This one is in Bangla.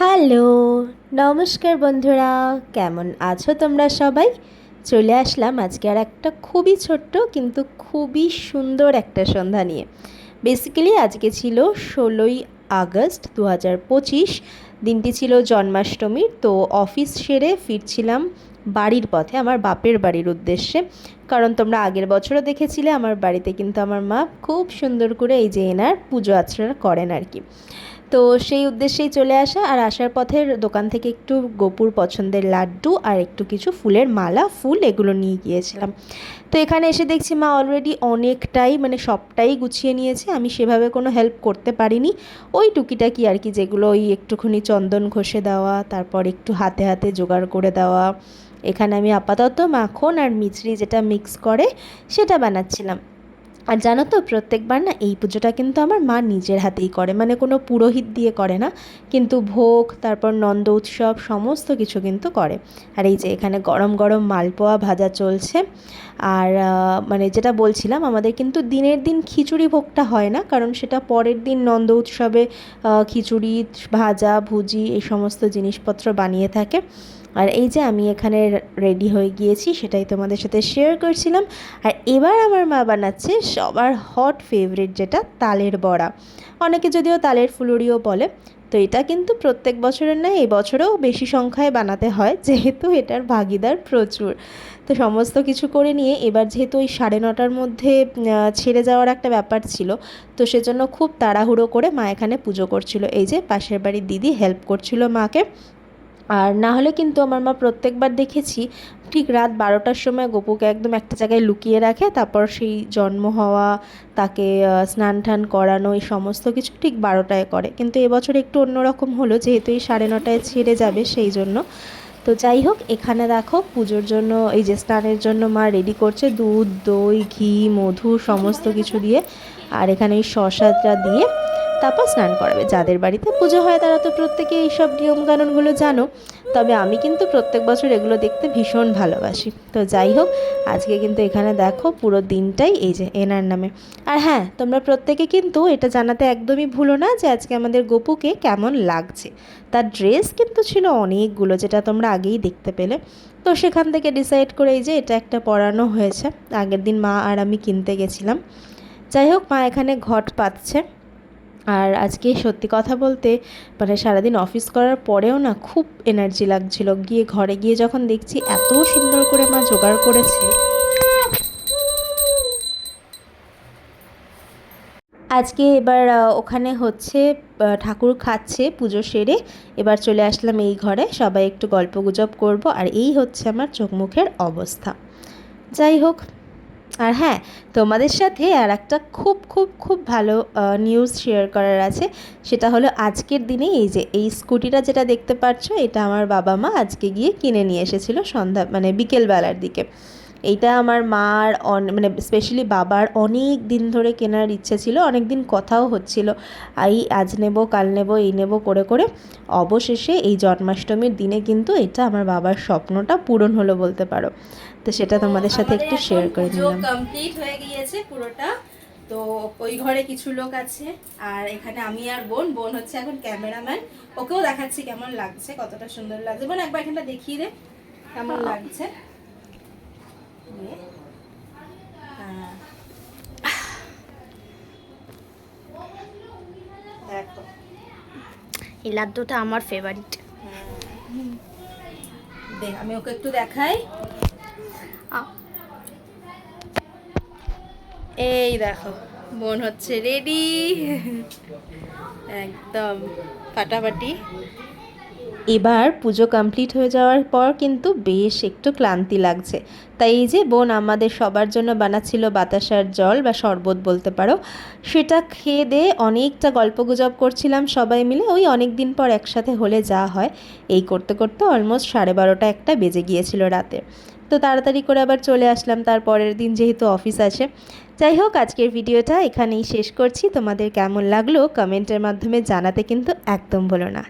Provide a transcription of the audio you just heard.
হ্যালো, নমস্কার বন্ধুরা, কেমন আছো তোমরা সবাই? চলে আসলাম আজকে আর একটা খুবই ছোট্ট কিন্তু খুবই সুন্দর একটা সন্ধ্যা নিয়ে। বেসিক্যালি আজকে ছিল ষোলোই আগস্ট দু হাজার পঁচিশ, দিনটি ছিল জন্মাষ্টমীর, তো অফিস সেরে ফিরছিলাম বাড়ির পথে, আমার বাপের বাড়ির উদ্দেশ্যে। কারণ তোমরা আগের বছরও দেখেছিলে, আমার বাড়িতে কিন্তু আমার মা খুব সুন্দর করে এই যে এনার পুজো আচরা করেন আর কি। তো সেই উদ্দেশ্যেই চলে আসা, আর আসার পথের দোকান থেকে একটু গোপুর পছন্দের লাড্ডু আর একটু কিছু ফুলের মালা, ফুল এগুলো নিয়ে গিয়েছিলাম। তো এখানে এসে দেখছি মা অলরেডি অনেকটাই মানে সবটাই গুছিয়ে নিয়েছে, আমি সেভাবে কোনো হেল্প করতে পারিনি। ওই টুকিটাকি আর কি, যেগুলো ওই একটুখানি চন্দন ঘষে দেওয়া, তারপর একটু হাতে হাতে জোগাড় করে দেওয়া এখানে আমি আপাতত মাখন আর মিছরি যেটা মিক্স করে, সেটা বানাচ্ছিলাম। আর জানো তো, প্রত্যেকবার না এই পুজোটা কিন্তু আমার মা নিজের হাতেই করে। মানে কোনো পুরোহিত দিয়ে করে না, কিন্তু ভোগ, তারপর নন্দ উৎসব সমস্ত কিছু কিন্তু করে। আর এই যে এখানে গরম গরম মালপোয়া ভাজা চলছে। আর মানে যেটা বলছিলাম, আমাদের কিন্তু দিনের দিন খিচুড়ি ভোগটা হয় না, কারণ সেটা পরের দিন নন্দ উৎসবে খিচুড়ি, ভাজা, ভুজি এই সমস্ত জিনিসপত্র বানিয়ে থাকে। আর এই যে আমি এখানে রেডি হয়ে গিয়েছি, সেটাই তোমাদের সাথে শেয়ার করছিলাম। আর এবার আমার মা বানাচ্ছে সবার হট ফেভারিট যেটা, তালের বড়া। অনেকে যদিও তালের ফুলুরিও বলে, তো এটা কিন্তু প্রত্যেক বছরের নয় এই বছরেও বেশি সংখ্যায় বানাতে হয়, যেহেতু এটার ভাগিদার প্রচুর। তো সমস্ত কিছু করে নিয়ে এবার যেহেতু ওই সাড়ে নটার মধ্যে ছেড়ে যাওয়ার একটা ব্যাপার ছিল, তো সেজন্য খুব তাড়াহুড়ো করে মা এখানে পুজো করছিল। এই যে পাশের বাড়ির দিদি হেল্প করছিল মাকে। আর না হলে কিন্তু আমার মা প্রত্যেকবার দেখেছি, ঠিক রাত বারোটার সময় গোপুকে একদম একটা জায়গায় লুকিয়ে রাখে, তারপর সেই জন্ম হওয়া, তাকে স্নান টান করানো, এই সমস্ত কিছু ঠিক বারোটায় করে। কিন্তু এবছর একটু অন্যরকম হলো, যেহেতু এই সাড়ে নটায় ছেড়ে যাবে সেই জন্য। তো যাই হোক, এখানে দেখো পুজোর জন্য, এই যে স্নানের জন্য মা রেডি করছে দুধ, দই, ঘি, মধু, সমস্ত কিছু দিয়ে। আর এখানে এই শশাটা দিয়ে তারপর স্নান করাবে। যাদের বাড়িতে পুজো হয় তারা তো প্রত্যেকে এইসব নিয়মকানুনগুলো জানো। তবে আমি কিন্তু প্রত্যেক বছর এগুলো দেখতে ভীষণ ভালোবাসি। তো যাই হোক, আজকে কিন্তু এখানে দেখো পুরো দিনটাই এই যে এনার নামে। আর হ্যাঁ তোমরা প্রত্যেকে কিন্তু এটা জানাতে একদমই ভুলো না যে আজকে আমাদের গপুকে কেমন লাগছে। তার ড্রেস কিন্তু ছিল অনেকগুলো যেটা তোমরা আগেই দেখতে পেলে। তো সেখান থেকে ডিসাইড করে এই যে এটা একটা পরানো হয়েছে। আগের দিন মা আর আমি কিনতে গেছিলাম। যাই হোক, মা এখানে ঘট পাচ্ছে আর আজকে সত্যি কথা বলতে মানে সারাদিন অফিস করার পরেও না খুব এনার্জি লাগছিল। গিয়ে ঘরে গিয়ে যখন দেখছি এত সুন্দর করে মা জোগাড় করেছে। আজকে এবার ওখানে হচ্ছে ঠাকুর খাচ্ছে পুজো সেরে। এবার চলে আসলাম এই ঘরে, সবাই একটু গল্প গুজব করব। আর এই হচ্ছে আমার চোখ মুখের অবস্থা। যাই হোক আর হ্যাঁ তোমাদের সাথে আর একটা খুব খুব খুব ভালো নিউজ শেয়ার করার আছে। সেটা হলো আজকের দিনে এই যে, এই স্কুটিটা যেটা দেখতে পাচ্ছ এটা আমার বাবা মা আজকে গিয়ে কিনে নিয়ে এসেছিল সন্ধ্যা মানে বিকেলবেলার দিকে। এইটা আমার মার মানে স্পেশালি বাবার অনেক দিন ধরে কেনার ইচ্ছে ছিল অনেক দিন কথাও হচ্ছিল। এই আজ নেব কাল নেব এই নেব করে করে। অবশেষে এই জন্মাষ্টমীর দিনে কিন্তু এটা আমার বাবার স্বপ্নটা পূরণ হলো বলতে পারো। তো সেটা তোমাদের সাথে একটু শেয়ার করে নিলাম কমপ্লিট হয়ে গিয়েছে পুরোটা। তো ওই ঘরে কিছু লোক আছে আর এখানে আমি আর বোন। বোন হচ্ছে এখন ক্যামেরাম্যান। ওকেও দেখাচ্ছি কেমন লাগছে কতটা সুন্দর লাগছে। বোন একবার এখানটা দেখিয়ে দে কেমন লাগছে? দেখো। এই লাড্ডুটা আমার ফেভারিট দেখ আমি ওকে একটু দেখাই। এই দেখো বোন হচ্ছে রেডি একদম ফাটাফাটি। এবার পুজো কমপ্লিট হয়ে যাওয়ার পর কিন্তু বেশ একটু ক্লান্তি লাগছে। তাই এই যে বোন আমাদের সবার জন্য বানাচ্ছিল বাতাসার জল বা শরবত বলতে পারো, সেটা খেয়ে দিয়ে অনেকটা গল্প গুজব করছিলাম সবাই মিলে। ওই অনেক দিন পর একসাথে হলে যা হয়, এই করতে করতে অলমোস্ট সাড়ে বারোটা একটা বেজে গিয়েছিল রাতে। তো তাড়াতাড়ি করে আবার চলে আসলাম তার পরের দিন যেহেতু অফিস আছে। যাই হোক, আজকের ভিডিওটা এখানেই শেষ করছি। তোমাদের কেমন লাগল কমেন্টের মাধ্যমে জানাতে কিন্তু একদম বলো না।